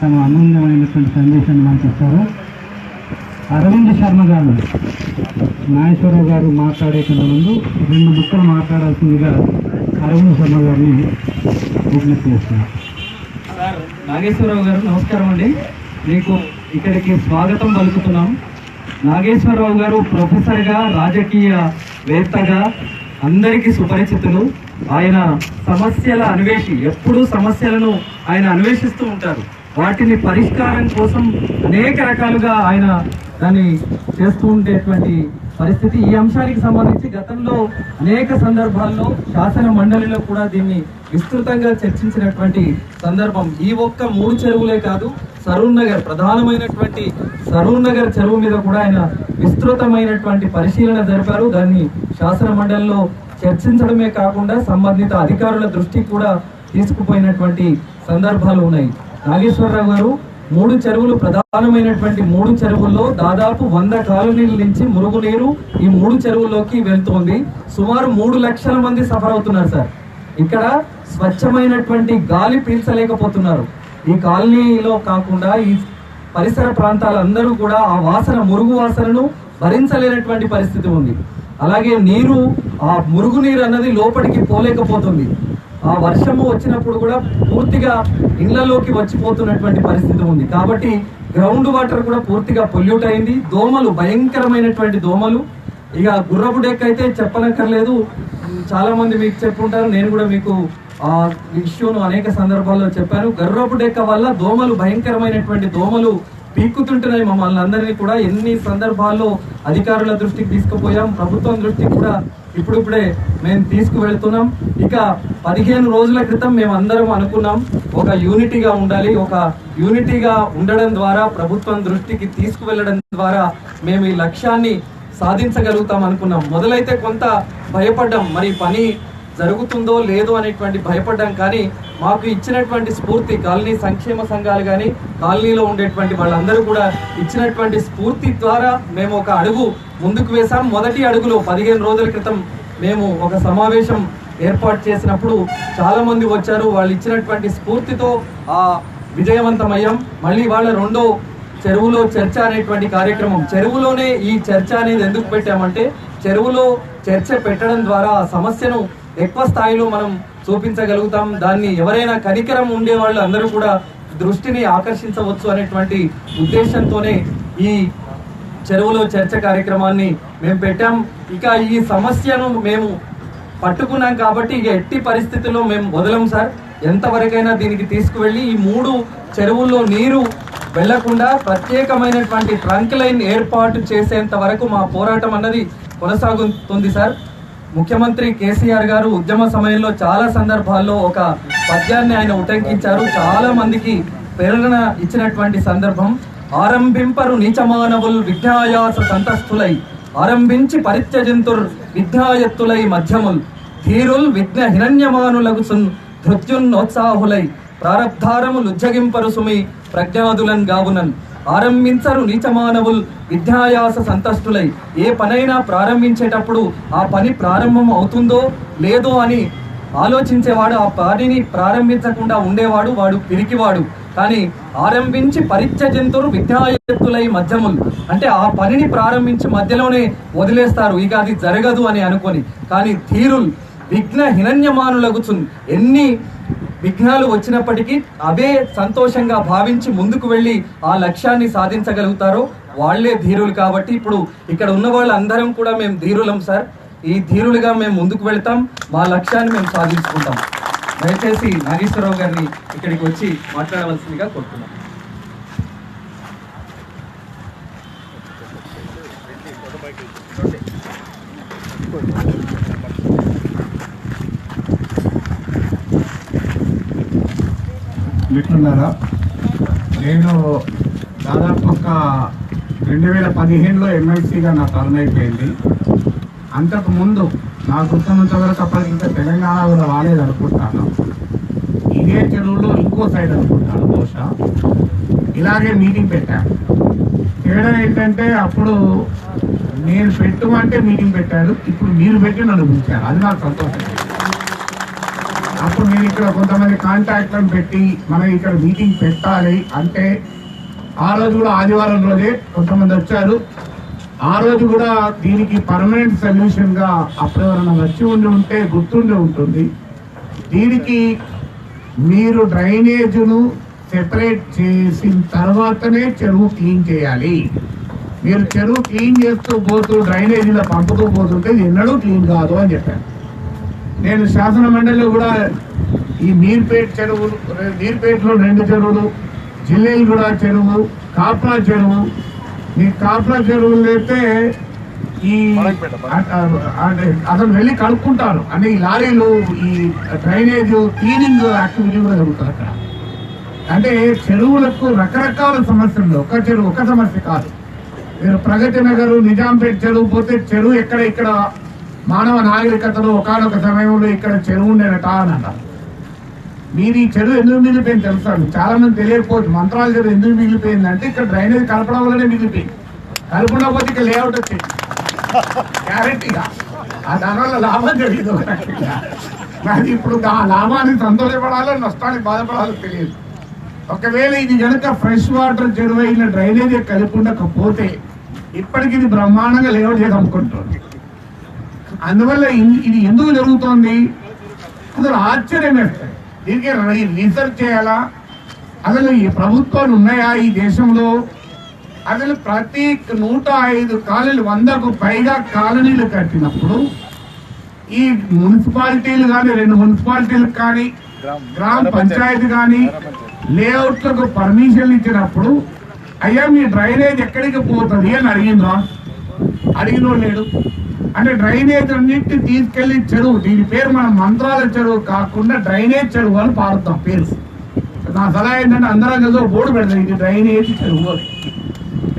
తమ అమూల్యమైనటువంటి సందేశాన్ని మనకి ఇస్తారు అరవింద్ శర్మ గారు నాగేశ్వరరావు గారు మాట్లాడే ముందు రెండు ముక్కలు మాట్లాడాల్సిందిగా అరవింద్ శర్మ గారిని విజ్ఞప్తి చేస్తున్నారు సార్ నాగేశ్వరరావు గారు నమస్కారం అండి. మీకు ఇక్కడికి స్వాగతం పలుకుతున్నాం. నాగేశ్వరరావు గారు ప్రొఫెసర్గా రాజకీయ వేత్తగా అందరికీ సుపరిచితులు. ఆయన సమస్యల అన్వేషి ఎప్పుడూ సమస్యలను ఆయన అన్వేషిస్తూ ఉంటారు. వాటిని పరిష్కారం కోసం అనేక రకాలుగా ఆయన దాన్ని చేస్తూ ఉండేటువంటి పరిస్థితి. ఈ అంశానికి సంబంధించి గతంలో అనేక సందర్భాల్లో శాసన మండలిలో కూడా దీన్ని విస్తృతంగా చర్చించినటువంటి సందర్భం. ఈ ఒక్క మూడు చెరువులే కాదు సరూర్ నగర్ ప్రధానమైనటువంటి సరూర్ నగర్ చెరువు మీద కూడా ఆయన విస్తృతమైనటువంటి పరిశీలన జరిపారు. దాన్ని శాసన మండలిలో చర్చించడమే కాకుండా సంబంధిత అధికారుల దృష్టికి కూడా తీసుకుపోయినటువంటి సందర్భాలు ఉన్నాయి. నాగేశ్వరరావు గారు మూడు చెరువులు ప్రధానమైనటువంటి మూడు చెరువుల్లో దాదాపు వంద కాలనీల నుంచి మురుగునీరు ఈ మూడు చెరువుల్లోకి వెళ్తుంది. సుమారు మూడు లక్షల మంది సఫర్ అవుతున్నారు సార్. ఇక్కడ స్వచ్ఛమైనటువంటి గాలి పీల్చలేకపోతున్నారు. ఈ కాలనీలో కాకుండా ఈ పరిసర ప్రాంతాలందరూ కూడా ఆ వాసన మురుగు వాసనను భరించలేనటువంటి పరిస్థితి ఉంది. అలాగే నీరు ఆ మురుగునీరు అన్నది లోపలికి పోలేకపోతుంది. ఆ వర్షము వచ్చినప్పుడు కూడా పూర్తిగా ఇళ్ళలోకి వచ్చిపోతున్నటువంటి పరిస్థితి ఉంది. కాబట్టి గ్రౌండ్ వాటర్ కూడా పూర్తిగా పొల్యూట్ అయింది. దోమలు భయంకరమైనటువంటి దోమలు. ఇక గుర్రపు డెక్ అయితే చెప్పనక్కర్లేదు. చాలా మంది మీకు చెప్పుంటారు. నేను కూడా మీకు ఆ ఇష్యూను అనేక సందర్భాల్లో చెప్పాను. గర్రపు డెక్క వల్ల దోమలు భయంకరమైనటువంటి దోమలు పీక్కుతుంటున్నాయి మమ్మల్ని అందరినీ కూడా. ఎన్ని సందర్భాల్లో అధికారుల దృష్టికి తీసుకుపోయాం. ప్రభుత్వం దృష్టికి కూడా ఇప్పుడిప్పుడే మేము తీసుకువెళ్తున్నాం. ఇక పదిహేను రోజుల క్రితం మేము అందరం అనుకున్నాం ఒక యూనిటీగా ఉండాలి ఒక యూనిటీగా ఉండడం ద్వారా ప్రభుత్వం దృష్టికి తీసుకువెళ్ళడం ద్వారా మేము ఈ లక్ష్యాన్ని సాధించగలుగుతాం అనుకున్నాం. మొదలైతే కొంత భయపడ్డాం. మరి పని జరుగుతుందో లేదో అనేటువంటి భయపడ్డాం కానీ మాకు ఇచ్చినటువంటి స్ఫూర్తి కాలనీ సంక్షేమ సంఘాలు కానీ కాలనీలో ఉండేటువంటి వాళ్ళందరూ కూడా ఇచ్చినటువంటి స్ఫూర్తి ద్వారా మేము ఒక అడుగు ముందుకు వేశాం. మొదటి అడుగులో పదిహేను రోజుల క్రితం మేము ఒక సమావేశం ఏర్పాటు చేసినప్పుడు చాలామంది వచ్చారు. వాళ్ళు ఇచ్చినటువంటి స్ఫూర్తితో ఆ విజయవంతమయ్యాం. మళ్ళీ వాళ్ళ రెండో చెరువులో చర్చ అనేటువంటి కార్యక్రమం. చెరువులోనే ఈ చర్చ అనేది ఎందుకు పెట్టామంటే చెరువులో చర్చ పెట్టడం ద్వారా ఆ సమస్యను ఎక్కువ స్థాయిలో మనం చూపించగలుగుతాం. దాన్ని ఎవరైనా కనికరం ఉండే వాళ్ళు అందరూ కూడా దృష్టిని ఆకర్షించవచ్చు అనేటువంటి ఉద్దేశంతోనే ఈ చెరువులో చర్చ కార్యక్రమాన్ని మేము పెట్టాం. ఇక ఈ సమస్యను మేము పట్టుకున్నాం కాబట్టి ఇక ఎట్టి పరిస్థితుల్లో మేము వదలం సార్. ఎంతవరకైనా దీనికి తీసుకువెళ్ళి ఈ మూడు చెరువుల్లో నీరు వెళ్ళకుండా ప్రత్యేకమైనటువంటి ట్రంక్ లైన్ ఏర్పాటు చేసేంత వరకు మా పోరాటం అన్నది కొనసాగుతుంది సార్. ముఖ్యమంత్రి కేసీఆర్ గారు ఉద్యమ సమయంలో చాలా సందర్భాల్లో ఒక పద్యాన్ని ఆయన ఉటంకించారు. చాలా మందికి ప్రేరణ ఇచ్చినటువంటి సందర్భం. ఆరంభింపరు నీచమానవుల్ విద్యాయాస సంతస్థులై ఆరంభించి పరిత్యజంతుర్ విద్యాయత్తులై మధ్యముల్ ధీరుల్ విఘ్న హిరణ్యమానులగుసున్ ధృత్యున్నోత్సాహులై ప్రారబ్ధారములు ఉజ్జగింపరు సుమి ప్రజ్ఞాదులన్ గావునన్. ఆరంభించరు నీచమానవుల్. విద్యాయాస సంతష్టులై. ఏ పనైనా ప్రారంభించేటప్పుడు ఆ పని ప్రారంభం అవుతుందో లేదో అని ఆలోచించేవాడు ఆ పనిని ప్రారంభించకుండా ఉండేవాడు వాడు పిరికివాడు. కానీ ఆరంభించి పరిత్య జంతువులు విద్యాయత్తులై మధ్యములు. అంటే ఆ పనిని ప్రారంభించి మధ్యలోనే వదిలేస్తారు. ఇక అది జరగదు అని అనుకొని. కానీ తీరుల్ విఘ్న హిరణ్యమానులగుచున్. ఎన్ని విఘ్నాలు వచ్చినప్పటికీ అవే సంతోషంగా భావించి ముందుకు వెళ్ళి ఆ లక్ష్యాన్ని సాధించగలుగుతారో వాళ్ళే ధీరులు కాబట్టి ఇప్పుడు ఇక్కడ ఉన్న వాళ్ళందరం కూడా మేము ధీరులం సార్. ఈ ధీరులుగా మేము ముందుకు వెళ్తాం. మా లక్ష్యాన్ని మేము సాధించుకుంటాం. దయచేసి నాగేశ్వరరావు గారిని ఇక్కడికి వచ్చి మాట్లాడవలసిందిగా కోరుతున్నాం. మిత్రులారా నేను దాదాపు ఒక రెండు వేల పదిహేనులో ఎమ్మెల్సీగా నా టర్న్ అయిపోయింది. అంతకుముందు నా గుర్తున్నంత వరకు అప్పటికింత తెలంగాణ కూడా రాలేదు అనుకుంటాను. ఇదే చెరువులో ఇంకో సైడ్ అనుకుంటాను బహుశా. ఇలాగే మీటింగ్ పెట్టాను తేడా ఏంటంటే అప్పుడు నేను పెట్టమంటే మీటింగ్ పెట్టాడు ఇప్పుడు మీరు పెట్టి నన్ను పిలిచారు అది నాకు సంతోషం. ఇప్పుడు మీరు నేను ఇక్కడ కొంతమంది కాంటాక్ట్లను పెట్టి మనం ఇక్కడ మీటింగ్ పెట్టాలి. అంటే ఆ రోజు కూడా ఆదివారం రోజే కొంతమంది వచ్చారు. ఆ రోజు కూడా దీనికి పర్మనెంట్ సొల్యూషన్గా గా వచ్చి ఉండి ఉంటే గుర్తుండి ఉంటుంది. దీనికి మీరు డ్రైనేజీను సెపరేట్ చేసిన తర్వాతనే చెరువు క్లీన్ చేయాలి. మీరు చెరువు క్లీన్ చేస్తూ పోతూ డ్రైనేజీలో పంపుతూ పోతుంటే ఎన్నడూ క్లీన్ కాదు అని చెప్పాను. నేను శాసన మండలిలో కూడా ఈ మీర్పేట్ చెరువులు మీర్పేటలో రెండు చెరువులు జిల్లేలు చెరువు కాప్రా చెరువు. ఈ కాప్రా చెరువులు అయితే ఈ అతను అంటే అసలు వెళ్ళి కలుపుకుంటారు అంటే ఈ లారీలు ఈ డ్రైనేజ్ క్లీనింగ్ యాక్టివిటీ కూడా జరుగుతుంది అక్కడ. అంటే చెరువులకు రకరకాల సమస్యలు ఒక చెరువు ఒక సమస్య కాదు. మీరు ప్రగతి నగర్ నిజాంపేట చెరువు పోతే చెరువు ఎక్కడ ఇక్కడ మానవ నాగరికతలో ఒకనొక సమయంలో ఇక్కడ చెరువు ఉండేనట అని అంటారు మీరు ఈ చెరువు ఎందుకు మిగిలిపోయింది తెలుస్తాను చాలా మంది తెలియకపోవచ్చు. మంత్రాల చెరువు ఎందుకు మిగిలిపోయింది అంటే ఇక్కడ డ్రైనేజ్ కలపడం వల్లనే మిగిలిపోయింది. కలపకపోతే ఇక్కడ లేఅవుట్ వచ్చింది. గ్యారెంటీగా ఆ దానివల్ల లాభం జరిగింది కానీ ఇప్పుడు ఆ లాభాన్ని సంతోషపడాలో నష్టానికి బాధపడాలో తెలియదు. ఒకవేళ ఇది కనుక ఫ్రెష్ వాటర్ చెరువు అయిన డ్రైనేజ్ కలిపి ఉండకపోతే ఇప్పటికి ఇది బ్రహ్మాండంగా లేఅవుట్ చేసి అమ్ముకుంటుంది అందువల్ల ఇది ఎందుకు జరుగుతోంది? అసలు ఆశ్చర్యం వేస్తాయి దీనికి రీసెర్చ్ చేయాలా? అసలు ఈ ప్రభుత్వాలు ఉన్నాయా ఈ దేశంలో? అసలు ప్రతి నూట ఐదు కాలనీలు వందకు పైగా కాలనీలు కట్టినప్పుడు ఈ మున్సిపాలిటీలు కానీ రెండు మున్సిపాలిటీలకు కానీ గ్రామ పంచాయతీ. కానీ లేఅవుట్లకు పర్మిషన్ ఇచ్చినప్పుడు అయ్యా మీ డ్రైనేజ్ ఎక్కడికి పోతుంది? అని అడిగిందా అడిగినో లేడు. అంటే డ్రైనేజ్ అన్నింటినీ తీసుకెళ్ళి చెరువు దీని పేరు మనం మంత్రాల చెరువు కాకుండా డ్రైనేజ్ చెరువు అని పారుతాం పేరు. నా సలహా ఏంటంటే అందరం కలిసి బోర్డు పెడతాం ఇది డ్రైనేజ్ చెరువు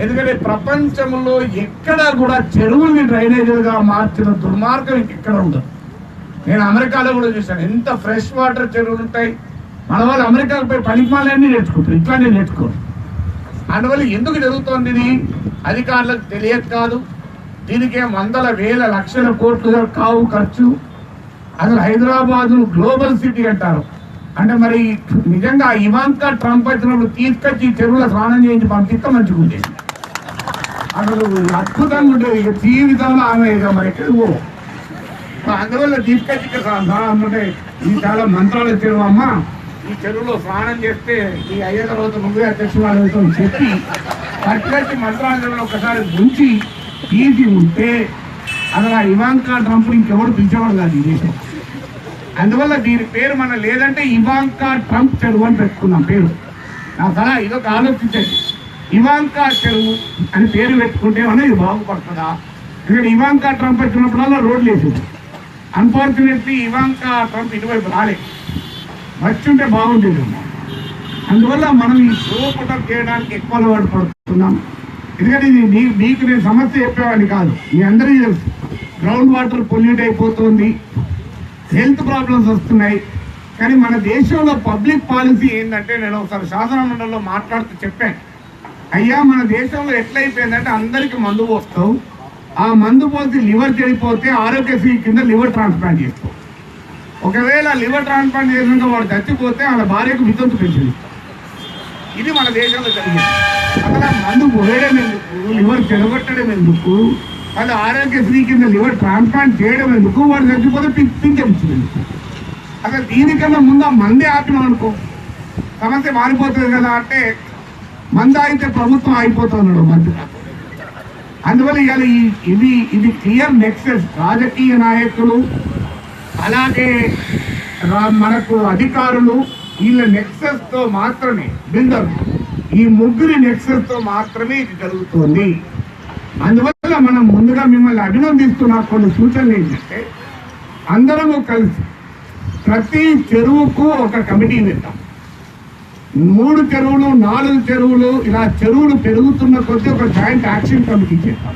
ఎందుకంటే ప్రపంచంలో ఎక్కడ కూడా చెరువుల్ని డ్రైనేజీలుగా మార్చిన దుర్మార్గం ఇంకెక్కడ ఉండదు. నేను అమెరికాలో కూడా చూశాను ఎంత ఫ్రెష్ వాటర్ చెరువులు ఉంటాయి. మన వాళ్ళు అమెరికాకు పోయి పనికిమాలన్నీ నేర్చుకుంటారు ఇట్లానే నేర్చుకోరు. అందువల్ల ఎందుకు జరుగుతోంది ఇది? అధికారులకు తెలియదు కాదు. దీనికే వందల వేల లక్షల కోట్లు కావు ఖర్చు. అసలు హైదరాబాదు గ్లోబల్ సిటీ అంటారు. అంటే మరి నిజంగా ఇవాంకా ట్రంప్ వచ్చినప్పుడు తీసుకొచ్చి చెరువుల చెరువులో స్నానం చేయించి పంపిస్తే మంచిగా ఉండేది. అసలు అద్భుతంగా ఉండేది. ఇక జీవితంలో ఆమె ఇక మరి ఎక్కడికి అందువల్ల తీసుకొచ్చి అంటే ఈ చాలా మంత్రాలు చెరువు అమ్మ. ఈ చెరువులో స్నానం చేస్తే ఈ అయ్యే తర్వాత ముందుగా అధ్యక్షుడు చెప్పి పట్టుకొచ్చి మంత్రాల చెరువులో ఒకసారి ఉంచి తీసి ఉంటే అసలు ఆ ఇవాంకా ట్రంప్ ఇంకెవరు పిలిచేవాడు కాదు ఈ దేశం. అందువల్ల దీని పేరు మన లేదంటే ఇవాంకా ట్రంప్ చెరువు అని పెట్టుకున్నాం పేరు. నా సలహా ఇదొక ఆలోచించండి. ఇవాంకా చెరువు అని పేరు పెట్టుకుంటే ఏమన్నా ఇది బాగుపడుతుందా? ఎందుకంటే ఇవాంకా ట్రంప్ వచ్చినప్పుడల్లా రోడ్లు వేసింది. అన్ఫార్చునేట్లీ ఇవాంకా ట్రంప్ ఇటువైపు రాలేదు వచ్చుంటే బాగుండేది అందువల్ల మనం ఈ సోపుటం చేయడానికి ఎక్కువ అలవాటు పడుతున్నాం. ఎందుకంటే ఇది మీకు నేను సమస్య చెప్పేవాడిని కాదు. మీ అందరికీ తెలుసు. గ్రౌండ్ వాటర్ పొల్యూట్ అయిపోతుంది. హెల్త్ ప్రాబ్లమ్స్ వస్తున్నాయి. కానీ మన దేశంలో పబ్లిక్ పాలసీ ఏంటంటే నేను ఒకసారి శాసన మండలిలో మాట్లాడుతూ చెప్పాను. అయ్యా మన దేశంలో ఎట్లయిపోయిందంటే అందరికి మందు పోస్తావు. ఆ మందు పోసి లివర్ చెడిపోతే ఆరోగ్యశ్రీ కింద లివర్ ట్రాన్స్ప్లాంట్ చేస్తావు. ఒకవేళ లివర్ ట్రాన్స్ప్లాంట్ చేసినాక వాడు చచ్చిపోతే వాళ్ళ భార్యకు వితంతు పెంచింది ఇది మన దేశంలో జరిగింది. అక్కడ మందు పోయడం ఎందుకు? లివర్ చెడగొట్టడం ఎందుకు? అది ఆరోగ్యశ్రీ కింద లివర్ ట్రాన్స్ప్లాంట్ చేయడం ఎందుకు? వాడు చచ్చిపోతే పిం- పింఛన్ ఎందుకు అసలు దీనికన్నా ముందు ఆ మందే ఆపినాం అనుకో. సమస్య మారిపోతుంది కదా అంటే మంద అయితే ప్రభుత్వం అయిపోతున్నాడు మంత్రి. అందువల్ల ఇవాళ ఈ ఇది ఇది క్లియర్ నెక్సెస్ రాజకీయ నాయకులు అలాగే రా- మనకు అధికారులు వీళ్ళ నెక్సెస్తో మాత్రమే బిల్డర్ ఈ ముగ్గురి నెక్సెస్తో మాత్రమే ఇది జరుగుతుంది. అందువల్ల మనం ముందుగా మిమ్మల్ని అభినందిస్తున్న కొన్ని సూచనలు ఏంటంటే అందరము కలిసి ప్రతి చెరువుకు ఒక కమిటీ పెట్టాం మూడు చెరువులు నాలుగు చెరువులు ఇలా చెరువులు పెరుగుతున్న కొద్దీ ఒక జాయింట్ యాక్షన్ కమిటీ చేస్తాం.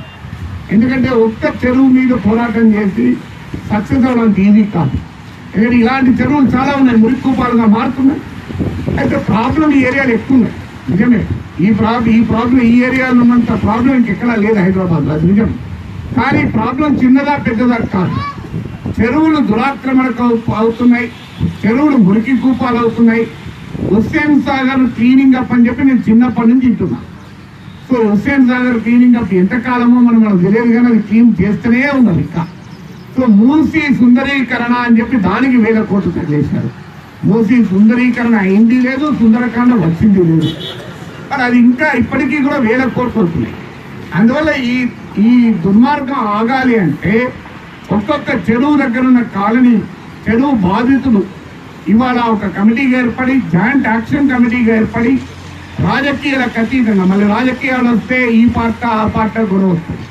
ఎందుకంటే ఒక్క చెరువు మీద పోరాటం చేసి సక్సెస్ అవ్వడం ఈజీ కాదు. ఎందుకంటే ఇలాంటి చెరువులు చాలా ఉన్నాయి. మురిక్కుపాలుగా మారుతున్నాయి. అయితే ప్రాబ్లం ఈ ఏరియాలో ఎక్కువ ఉన్నాయి. నిజమే. ఈ ప్రాబ్లం ఈ ప్రాబ్లం ఈ ఏరియాలో ఉన్నంత ప్రాబ్లం ఇంకెక్కడా లేదు హైదరాబాద్లో. అది నిజం. కానీ ప్రాబ్లం చిన్నదా పెద్దదా కాదు. చెరువులు దురాక్రమణకు అవుతున్నాయి. చెరువులు మురికి కూపాలు అవుతున్నాయి. హుస్సేన్ సాగర్ క్లీనింగ్ అప్ అని చెప్పి నేను చిన్నప్పటి నుంచి తింటున్నా so Hussain Sagar cleaning up ఎంతకాలమో మనం మనకు తెలియదు కానీ అది క్లీన్ చేస్తూనే ఉన్నది ఇంకా. సో మూసి సుందరీకరణ అని చెప్పి దానికి వేల కోట్లు తగిలేశారు మూసి సుందరీకరణ అయింది లేదు సుందరకాండ వచ్చింది లేదు. మరి అది ఇంకా ఇప్పటికీ కూడా వేల కోట్లు అవుతున్నాయి. అందువల్ల ఈ ఈ దుర్మార్గం ఆగాలి అంటే ఒక్కొక్క చెరువు దగ్గర ఉన్న కాలనీ చెరువు బాధితులు ఇవాళ ఒక కమిటీగా ఏర్పడి జాయింట్ యాక్షన్ కమిటీగా ఏర్పడి రాజకీయాలకు అతీతంగా మళ్ళీ రాజకీయాలు వస్తే ఈ పార్ట ఆ పార్ట కూడా వస్తుంది.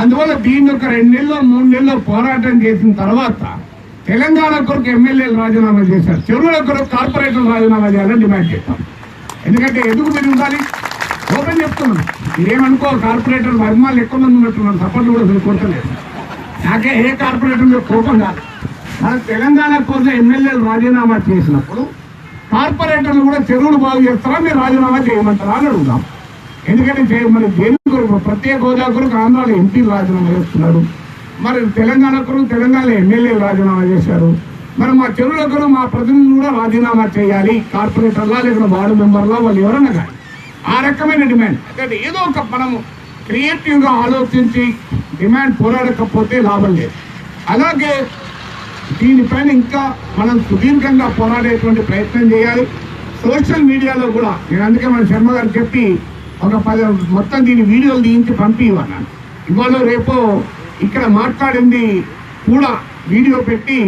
అందువల్ల దీన్ని ఒక రెండు నెలలో మూడు నెలలో పోరాటం చేసిన తర్వాత తెలంగాణ కొరకు ఎమ్మెల్యేలు రాజీనామా చేశారు. చెరువుల కొరకు కార్పొరేటర్ రాజీనామా చేయాలని డిమాండ్ చేస్తాం. ఎందుకంటే ఎందుకు మీరు ఉండాలి? ఓపెన్ చెప్తున్నాను. మీరేమనుకో కార్పొరేటర్ అభిమానులు ఎక్కువ మంది ఉన్నట్టున్నాను సపోర్ట్లు కూడా మీరు కొట్టలేదు నాకే ఏ కార్పొరేటర్ మీద కోపం కాదు మన తెలంగాణ కోసం ఎమ్మెల్యేలు రాజీనామా చేసినప్పుడు కార్పొరేటర్లు కూడా చెరువులు బాగు చేస్తారా? మీరు రాజీనామా చేయమంటారా అని అడుగుదాం. ఎందుకంటే మరి దేని కొరకు? ప్రత్యేక హోదా కొరకు ఆంధ్రాలో ఎంపీలు రాజీనామా చేస్తున్నారు. మరి తెలంగాణ కొరకు తెలంగాణ ఎమ్మెల్యేలు రాజీనామా చేశారు. మరి మా చెరువుల కొరకు మా ప్రతినిధులు కూడా రాజీనామా చేయాలి. కార్పొరేటర్లా లేకుండా వార్డు మెంబర్లా వాళ్ళు ఎవరన్నా కానీ. ఆ రకమైన డిమాండ్. అంటే ఏదో ఒక మనము క్రియేటివ్గా ఆలోచించి డిమాండ్ పోరాడకపోతే లాభం లేదు. అలాగే దీనిపైన ఇంకా మనం సుదీర్ఘంగా పోరాడేటువంటి ప్రయత్నం చేయాలి. సోషల్ మీడియాలో కూడా నేను అందుకే మన శర్మ గారు చెప్పి ఒక పది మొత్తం దీని వీడియోలు తీయించి పంపి ఇవ్వన్నాను ఇవాళ రేపు ఇక్కడ మాట్లాడింది కూడా వీడియో పెట్టి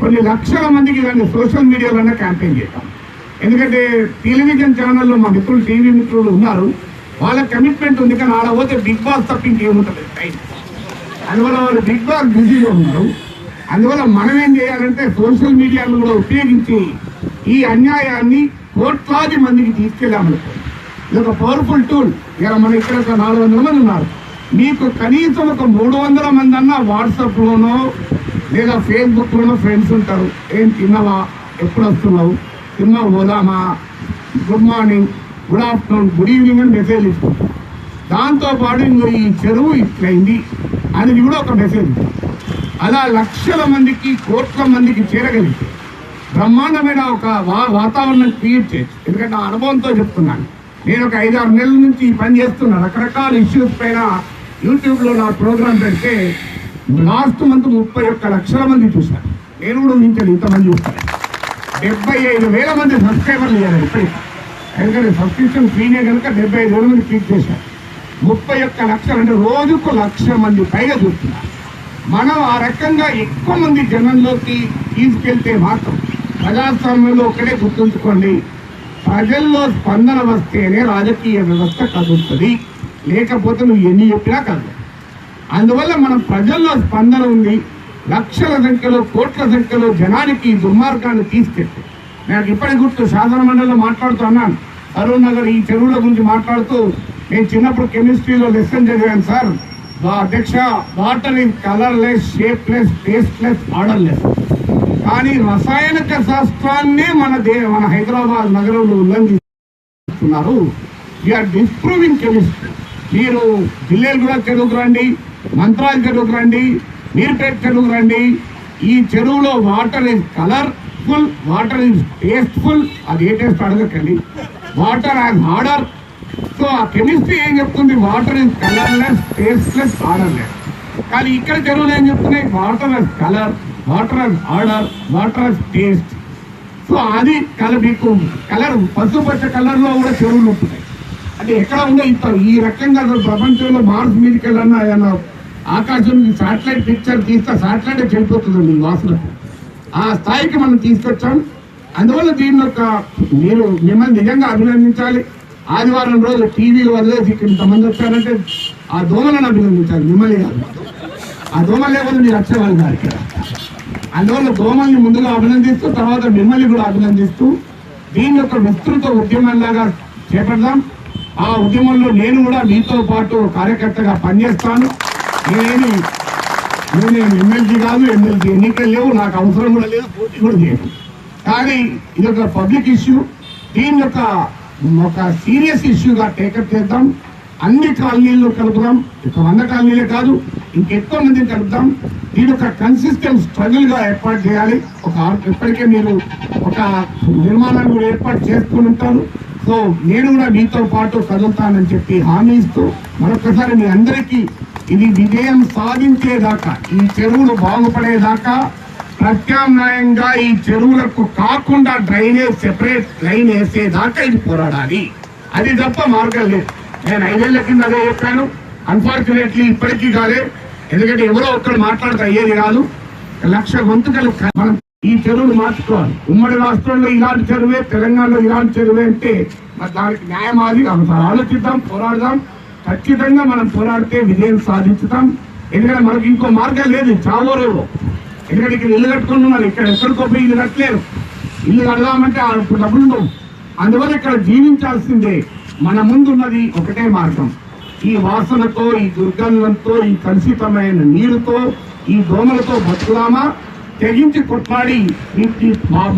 కొన్ని లక్షల మందికి దాన్ని సోషల్ మీడియాలోనే క్యాంపెయిన్ చేద్దాం. ఎందుకంటే టెలివిజన్ ఛానల్లో మా మిత్రులు టీవీ మిత్రులు ఉన్నారు. వాళ్ళ కమిట్మెంట్ ఉంది కానీ ఆడ పోతే బిగ్ బాస్ తప్ప ఇంకేముంటుంది? టైం అందువల్ల వాళ్ళు బిగ్ బాస్ బిజీగా ఉన్నారు. అందువల్ల మనం ఏం చేయాలంటే సోషల్ మీడియాను కూడా ఉపయోగించి ఈ అన్యాయాన్ని కోట్లాది మందికి తీసుకెళ్ళామనుకో ఇది ఒక పవర్ఫుల్ టూల్ ఇక మన ఇక్కడ ఒక నాలుగు వందల మంది ఉన్నారు. మీకు కనీసం ఒక మూడు వందల మంది అన్న వాట్సాప్లోనో లేదా ఫేస్బుక్లోనో ఫ్రెండ్స్ ఉంటారు. ఏం తిన్నావా? ఎప్పుడు వస్తున్నావు? తిన్నా పోదామా? Good morning good afternoon good evening అని మెసేజ్ ఇస్తుంది దాంతో పాటు ఇంకో ఈ చెరువు ఇట్లయింది. అనేది కూడా ఒక మెసేజ్. అలా లక్షల మందికి కోట్ల మందికి చేరగలిగితే బ్రహ్మాండమైన ఒక వా వాతావరణం క్రియేట్ చేయొచ్చు ఎందుకంటే నా అనుభవంతో చెప్తున్నాను. నేను ఒక ఐదారు నెలల నుంచి ఈ పని చేస్తున్నా. రకరకాల ఇష్యూస్ పైన యూట్యూబ్లో నా ప్రోగ్రామ్ పెడితే లాస్ట్ మంత్ ముప్పై ఒక్క లక్షల మంది చూశాను నేను కూడా ఊహించాను ఇంతమంది చూస్తాను డెబ్బై ఐదు వేల మంది సబ్స్క్రైబర్లు అయ్యారు ఇప్పటికి ఎందుకంటే సబ్స్క్రిప్షన్ ఫ్రీనే కనుక డెబ్బై ఐదు వేల మంది క్లిక్ చేశారు. ముప్పై ఒక్క లక్షలు అంటే రోజుకు లక్ష మంది పైగా చూస్తున్నారు. మనం ఆ రకంగా ఎక్కువ మంది జనంలోకి తీసుకెళ్తే మాత్రం ప్రజాస్వామ్యంలో ఒకటే గుర్తుంచుకోండి. ప్రజల్లో స్పందన వస్తేనే రాజకీయ వ్యవస్థ కదులుతుంది. లేకపోతే నువ్వు ఎన్ని చెప్పినా కదలదు అందువల్ల మనం ప్రజల్లో స్పందన ఉంది. లక్షల సంఖ్యలో కోట్ల సంఖ్యలో జనానికి ఈ దుర్మార్గాన్ని తీసుకెళ్తే నాకు ఇప్పటి గుర్తు శాసన మండలిలో మాట్లాడుతూ అన్నాను. అరుణ్ నగర్ ఈ చెరువుల గురించి మాట్లాడుతూ నేను చిన్నప్పుడు కెమిస్ట్రీలో లెసన్ చదివాను సార్. అధ్యక్ష water is colourless shapeless tasteless odourless కానీ రసాయనిక శాస్త్రాన్నే మన దే మన హైదరాబాద్ నగరంలో ఉల్లంఘిస్తున్నారు. యూఆర్ డిస్ప్రూవింగ్ కెమిస్ట్రీ మీరు జిల్లేలు కూడా చెరువుకు రండి మంత్రాలు చెరువుకు రండి మీర్పేట చెరువుకు రండి. ఈ చెరువులో water is colourful water is tasteful అది ఏ టేస్ట్ అడగకండి. వాటర్ యాజ్ ఆర్డర్ సో ఆ కెమిస్ట్రీ ఏం చెప్తుంది? Water is colourless tasteless odourless కానీ ఇక్కడ చెరువులు ఏం చెప్తున్నాయి? Water as colour water and order water and taste. So అది కలర్ మీకు కలర్ పసుపచ్చ కలర్లో కూడా చెరువులు ఉంటున్నాయి. అంటే ఎక్కడ ఉందో ఇంత ఈ రకంగా అసలు ప్రపంచంలో మార్స్ మీదకి వెళ్ళన్నా ఏమన్నా ఆకాశం శాటిలైట్ పిక్చర్ తీస్తే శాటిలైట్ చనిపోతుందండి వాసన. ఆ స్థాయికి మనం తీసుకొచ్చాం. అందువల్ల దీని యొక్క మీరు మిమ్మల్ని నిజంగా అభినందించాలి. ఆదివారం రోజు టీవీలు వదిలేసి ఇంతమంది వచ్చారంటే ఆ దోమలను అభినందించాలి మిమ్మల్ని కాదు. ఆ దోమలు లేకపోతే మీరు వచ్చేవాళ్ళు కాదు అందువల్ల దోమల్ని ముందుగా అభినందిస్తూ తర్వాత మిమ్మల్ని కూడా అభినందిస్తూ దీని యొక్క విస్తృత ఉద్యమంలాగా చేపడదాం. ఆ ఉద్యమంలో నేను కూడా మీతో పాటు కార్యకర్తగా పనిచేస్తాను. నేనేమి నేనేమి ఎమ్మెల్సీ కాదు ఎమ్మెల్సీ ఎన్నికలు లేవు నాకు అవసరం కూడా లేదు పోటీ కూడా లేదు కానీ ఇది ఒక పబ్లిక్ ఇష్యూ. దీని యొక్క ఒక సీరియస్ ఇష్యూగా టేకప్ చేద్దాం. అన్ని కాలనీలు కలుపుదాం ఇక వంద కాలనీలే కాదు ఇంకెక్కువ మందిని కలుపుదాం. దీని ఒక కన్సిస్టెంట్ స్ట్రగుల్గా ఏర్పాటు చేయాలి. ఒక ఇప్పటికే మీరు ఒక నిర్మాణాన్ని కూడా ఏర్పాటు చేసుకుని ఉంటారు. సో నేను కూడా మీతో పాటు కదులుతానని చెప్పి హామీ ఇస్తూ మరొకసారి మీ అందరికీ ఇది విజయం సాధించేదాకా ఈ చెరువులు బాగుపడేదాకా ప్రత్యామ్నాయంగా ఈ చెరువులకు కాకుండా డ్రైనేజ్ సెపరేట్ లైన్ వేసేదాకా ఇది పోరాడాలి. అది తప్ప మార్గం లేదు. నేను ఐదేళ్ళ కింద అదే చెప్పాను. అన్ఫార్చునేట్లీ ఇప్పటికీ కాలే ఎందుకంటే ఎవరో ఒక్కరు మాట్లాడితే అయ్యేది కాదు. లక్ష గొంతుకలు మనం ఈ చెరువులు మార్చుకోవాలి. ఉమ్మడి రాష్ట్రంలో ఇలాంటి చెరువే తెలంగాణలో ఇలాంటి చెరువే అంటే మరి దానికి న్యాయం అది. ఒకసారి ఆలోచిద్దాం పోరాడదాం. ఖచ్చితంగా మనం పోరాడితే విజయం సాధించుతాం. ఎందుకంటే మనకి ఇంకో మార్గం లేదు చావో రేవో ఎందుకంటే ఇక్కడ ఇల్లు కట్టుకుని ఇక్కడ ఎక్కడికో పోయి ఇల్లు కట్టలేరు. ఇల్లు కడదామంటే ఇప్పుడు డబ్బులు ఉండవు. అందువల్ల ఇక్కడ జీవించాల్సిందే మన ముందున్నది ఒకటే మార్గం. ఈ వాసనతో ఈ దుర్గంధంతో ఈ కలుషితమైన నీరుతో ఈ దోమలతో బతుకుదామా? తెగించి కొట్లాడి ఇంటి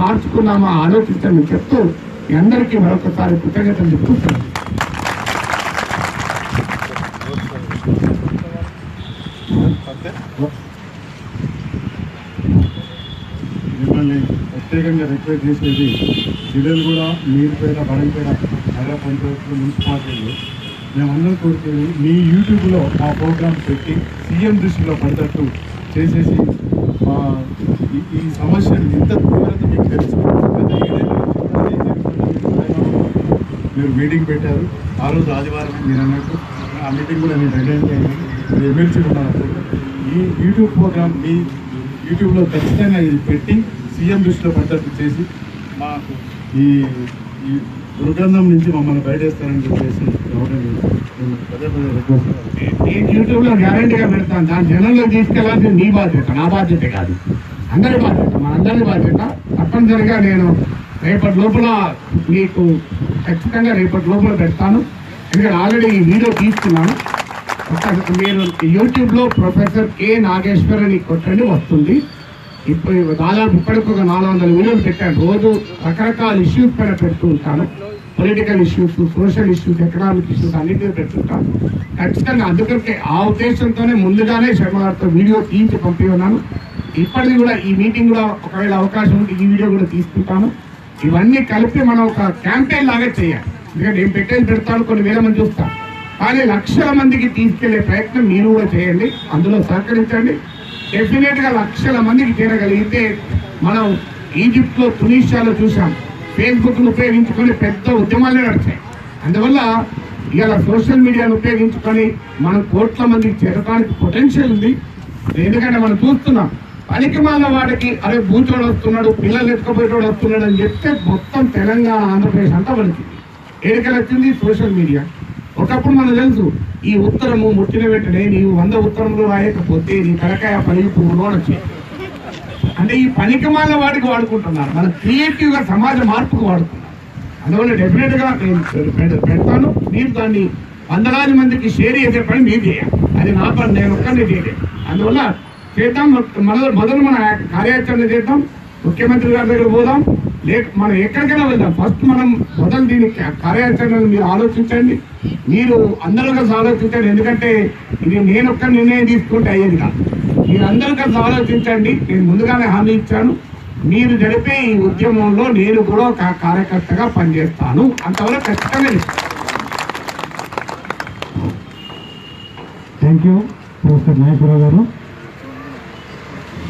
మార్చుకున్నామా? ఆలోచించండి చెప్తూ మీ అందరికీ మరొకసారి కృతజ్ఞతలు చెప్తున్నాను మిమ్మల్ని ప్రత్యేకంగా రిక్వెస్ట్ చేసేది జిల్లాలు కూడా బలం బడంపేట జిల్లా పంచాయతీలు మున్సిపాలిటీలు మేమందరం కోరుకునేది మీ యూట్యూబ్లో మా ప్రోగ్రామ్ పెట్టి సీఎం దృష్టిలో పడేటట్టు చేసేసి మా ఈ- సమస్యను ఇంత తీవ్రత మీకు తెలుసు. మీరు మీటింగ్ పెట్టారు. ఆ రోజు ఆదివారం మీరు అన్నట్టు ఆ మీటింగ్ కూడా నేను అటెండ్ అయ్యాను. మీరు ఎమ్మెల్సీ ఉన్నారు ఈ యూట్యూబ్ ప్రోగ్రామ్ మీ యూట్యూబ్లో ఖచ్చితంగా ఇది పెట్టి సీఎం దృష్టిలో పడ్డట్టు చేసి మాకు ఈ దుర్గంధం నుంచి మమ్మల్ని బయటేస్తారని చెప్పేసి నేను యూట్యూబ్లో గ్యారంటీగా పెడతాను. దాని జనంలో తీసుకెళ్ళాల్సింది నీ బాధ్యత నా బాధ్యత కాదు. అందరి బాధ్యత మా అందరి బాధ్యత. తప్పనిసరిగా నేను రేపటి లోపల మీకు ఖచ్చితంగా రేపటి లోపల పెడతాను. ఎందుకంటే ఆల్రెడీ ఈ వీడియో తీసుకున్నాను మీరు యూట్యూబ్లో ప్రొఫెసర్ కె నాగేశ్వర్ అని కొట్టండి వస్తుంది. ఇప్పుడు దాదాపు ఇప్పటికి ఒక నాలుగు వందల వీడియోలు పెట్టాను. రోజు రకరకాల ఇష్యూస్ పైన పెడుతూ ఉంటాను. Political issues social issues economic issues అన్నింటినీ పెడుతుంటాను ఖచ్చితంగా అందుకంటే ఆ ఉద్దేశంతోనే ముందుగానే శర్మ గారితో వీడియో తీసి పంపి ఉన్నాను. ఇప్పటిది కూడా ఈ మీటింగ్ కూడా ఒకవేళ అవకాశం ఉంటే ఈ వీడియో కూడా తీసుకుంటాను. ఇవన్నీ కలిపి మనం ఒక క్యాంపెయిన్ లాగా చేయాలి. ఎందుకంటే నేను పెట్టేది పెడతాను కొన్ని వేల మంది చూస్తాను కానీ లక్షల మందికి తీసుకెళ్ళే ప్రయత్నం మీరు కూడా చేయండి. అందులో సహకరించండి. డెఫినెట్గా లక్షల మందికి చేరగలిగితే మనం ఈజిప్ట్లో తునీషియాలో చూసాం. ఫేస్బుక్ను ఉపయోగించుకొని పెద్ద ఉద్యమాలే నడిచాయి. అందువల్ల ఇవాళ సోషల్ మీడియాను ఉపయోగించుకొని మనం కోట్ల మందికి చేరడానికి పొటెన్షియల్ ఉంది. ఎందుకంటే మనం చూస్తున్నాం పనికి మాల వాడికి అరే బూచోడు వస్తున్నాడు పిల్లలు ఎత్తుకపోయేటోడు వస్తున్నాడు అని చెప్తే మొత్తం తెలంగాణ ఆంధ్రప్రదేశ్ అంతా పడుతుంది ఏడికలు వచ్చింది సోషల్ మీడియా. ఒకప్పుడు మనకు తెలుసు ఈ ఉత్తరము ముట్టిన వెంటనే నీవు వంద ఉత్తరములు రాయకపోతే నీ తలకాయ పని పువ్వులో వచ్చి అంటే ఈ పనికిమాల వాటికి వాడుకుంటున్నారు. మన క్రియేటివ్గా సమాజ మార్పుకు వాడుతున్నారు. అందువల్ల డెఫినెట్గా నేను పెడతాను. మీరు దాన్ని వందలాది మందికి షేర్ చేసే పని మీరు చేయాలి. అది నా పని నేను ఒక్కనే చేయలేదు అందువల్ల చేద్దాం. మొదలు మొదలు మన కార్యాచరణ చేద్దాం. ముఖ్యమంత్రి గారి దగ్గర పోదాం. లేక మనం ఎక్కడికైనా వెళ్దాం. ఫస్ట్ మనం మొదలు దీని కార్యాచరణను మీరు ఆలోచించండి. మీరు అందరూ కలిసి ఆలోచించండి. ఎందుకంటే ఇది నేను ఒక్క నిర్ణయం తీసుకుంటే అయ్యేది కాదు. మీరు కలిసి ఆలోచించండి. నేను ముందుగానే హామీ ఇచ్చాను. మీరు జరిపే ఈ ఉద్యమంలో నేను కూడా ఒక కార్యకర్తగా పనిచేస్తాను. అంతవరకు ఖచ్చితంగా థ్యాంక్ యూ ప్రొఫెసర్ నాయకురావు గారు.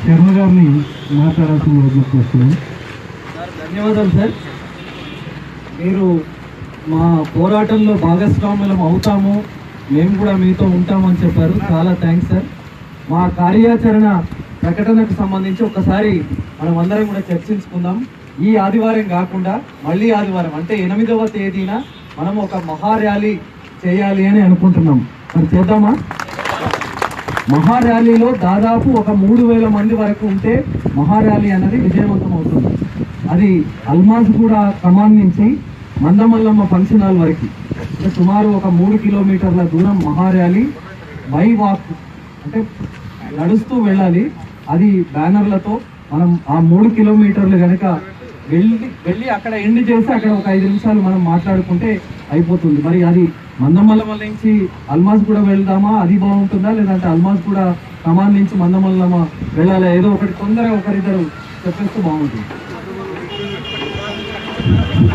శర్మ గారిని మాట్లాడాల్సిన విజ్ఞప్తి ధన్యవాదాలు సార్. మీరు మా పోరాటంలో భాగస్వాములం అవుతాము. మేము కూడా మీతో ఉంటామని చెప్పారు. చాలా థ్యాంక్స్ సార్. మా కార్యాచరణ ప్రకటనకు సంబంధించి ఒకసారి మనం అందరం కూడా చర్చించుకుందాం. ఈ ఆదివారం కాకుండా మళ్ళీ ఆదివారం అంటే ఎనిమిదవ తేదీన మనం ఒక మహా ర్యాలీ చేయాలి అని అనుకుంటున్నాం. మరి చేద్దామా? మహా ర్యాలీలో దాదాపు ఒక మూడు వేల మంది వరకు ఉంటే మహా ర్యాలీ అన్నది విజయవంతం అవుతుంది. అది అల్మాజ్ కూడా కమాన్ నుంచి మందమల్లమ్మ ఫంక్షన్ హాల్ వరకు. అంటే సుమారు ఒక మూడు కిలోమీటర్ల దూరం మహార్యాలి బై వాక్ అంటే నడుస్తూ వెళ్ళాలి. అది బ్యానర్లతో మనం ఆ మూడు కిలోమీటర్లు కనుక వెళ్ళి వెళ్ళి అక్కడ ఎండ్ చేసి అక్కడ ఒక ఐదు నిమిషాలు మనం మాట్లాడుకుంటే అయిపోతుంది. మరి అది మందమల్లమ్మ నుంచి అల్మాజ్ కూడా వెళ్దామా? అది బాగుంటుందా? లేదంటే అల్మాజ్ కూడా కమాన్ నుంచి మందమల్లమ వెళ్ళాలా? ఏదో ఒకటి తొందరగా ఒకరిద్దరు చెప్పేస్తే బాగుంటుంది.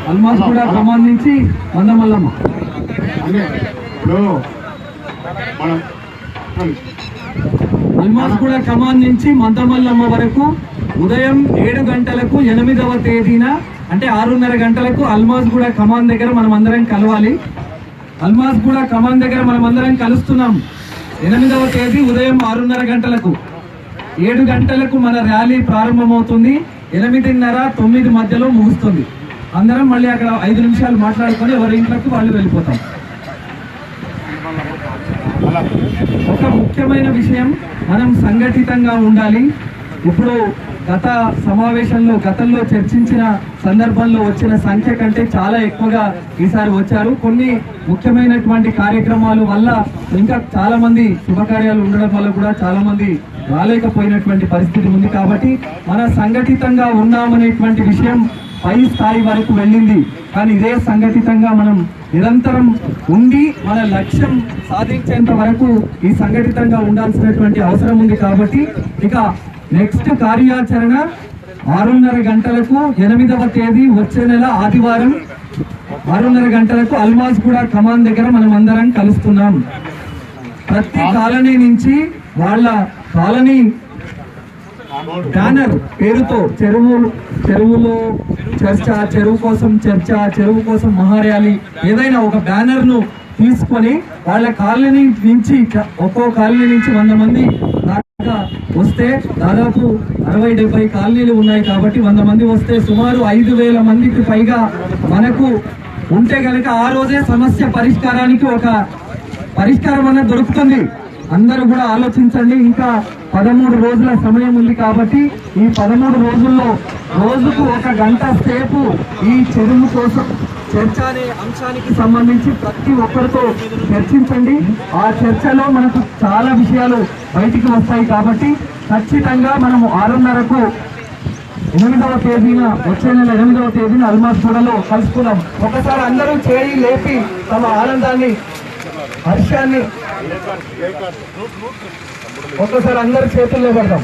అల్మాజ్ కూడా కమాన్ నుంచి మందమల్లమ అంటే ఇప్పుడు మనం కూడా కమాన్ నుంచి మందమల్లమ్మ వరకు ఉదయం ఏడు గంటలకు ఎనిమిదవ తేదీన అంటే ఆరున్నర గంటలకు అల్మాజ్ కూడా కమాన్ దగ్గర మనం అందరం కలవాలి. అల్మాజ్ కూడా కమాన్ దగ్గర మనం అందరం కలుస్తున్నాం. ఎనిమిదవ తేదీ ఉదయం ఆరున్నర గంటలకు. ఏడు గంటలకు మన ర్యాలీ ప్రారంభమవుతుంది. ఎనిమిదిన్నర తొమ్మిది మధ్యలో ముగుస్తుంది. అందరం మళ్ళీ అక్కడ ఐదు నిమిషాలు మాట్లాడుకొని ఎవరి ఇంట్లోకి వాళ్ళు వెళ్ళిపోతాం. ఒక ముఖ్యమైన విషయం మనం సంఘటితంగా ఉండాలి. ఇప్పుడు గత సమావేశంలో గతంలో చర్చించిన సందర్భంలో వచ్చిన సంఖ్య కంటే చాలా ఎక్కువగా ఈసారి వచ్చారు. కొన్ని ముఖ్యమైనటువంటి కార్యక్రమాలు వల్ల ఇంకా చాలా మంది శుభకార్యాలు ఉండడం వల్ల కూడా చాలా మంది రాలేకపోయినటువంటి పరిస్థితి ఉంది. కాబట్టి మన సంఘటితంగా ఉన్నామనేటువంటి విషయం పై స్థాయి వరకు వెళ్ళింది. కానీ ఇదే సంఘటితంగా మనం నిరంతరం ఉండి మన లక్ష్యం సాధించేంత వరకు ఈ సంఘటితంగా ఉండాల్సినటువంటి అవసరం ఉంది కాబట్టి ఇక నెక్స్ట్ కార్యాచరణ ఆరున్నర గంటలకు ఎనిమిదవ తేదీ వచ్చే నెల ఆదివారం ఆరున్నర గంటలకు అల్మాజ్ కూడా కమాన్ దగ్గర మనం అందరం కలుస్తున్నాం. ప్రతి కాలనీ నుంచి వాళ్ళ కాలనీ బ్యానర్ పేరుతో చెరువు చెరువులో చర్చ చెరువు కోసం చర్చ చెరువు కోసం మహార్యాలి ఏదైనా ఒక బ్యానర్ను తీసుకొని వాళ్ళ కాలనీ నుంచి ఒక్కో కాలనీ నుంచి వంద మంది దాకా వస్తే దాదాపు అరవై డెబ్బై కాలనీలు ఉన్నాయి కాబట్టి వంద మంది వస్తే సుమారు ఐదు వేల మందికి పైగా మనకు ఉంటే కనుక ఆ రోజే సమస్య పరిష్కారానికి ఒక పరిష్కారం అన్నది దొరుకుతుంది. అందరూ కూడా ఆలోచించండి ఇంకా పదమూడు రోజుల సమయం ఉంది కాబట్టి ఈ పదమూడు రోజుల్లో రోజుకు ఒక గంట సేపు ఈ చెరువు కోసం చర్చ అనే అంశానికి సంబంధించి ప్రతి ఒక్కరితో చర్చించండి. ఆ చర్చలో మనకు చాలా విషయాలు బయటికి వస్తాయి కాబట్టి ఖచ్చితంగా మనము ఆరున్నరకు ఎనిమిదవ తేదీన వచ్చే నెల ఎనిమిదవ తేదీన అల్మాస్గూడలో కలుసుకున్నాం ఒకసారి అందరూ చేయి లేపి తమ ఆనందాన్ని హర్షాన్ని ఒక్కసారి అందరి చేతుల్లో పడదాం.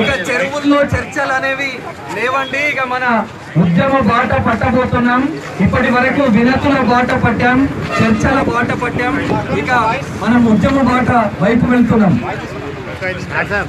ఇక చెరువుల్లో చర్చలు అనేవి లేవండి. ఇక మన ఉద్యమ బాట పట్టబోతున్నాం. ఇప్పటి వరకు వినతుల బాట పట్టాం చర్చల బాట పట్టాం. ఇక మనం ఉద్యమ బాట వైపు వెళ్తున్నాం. సార్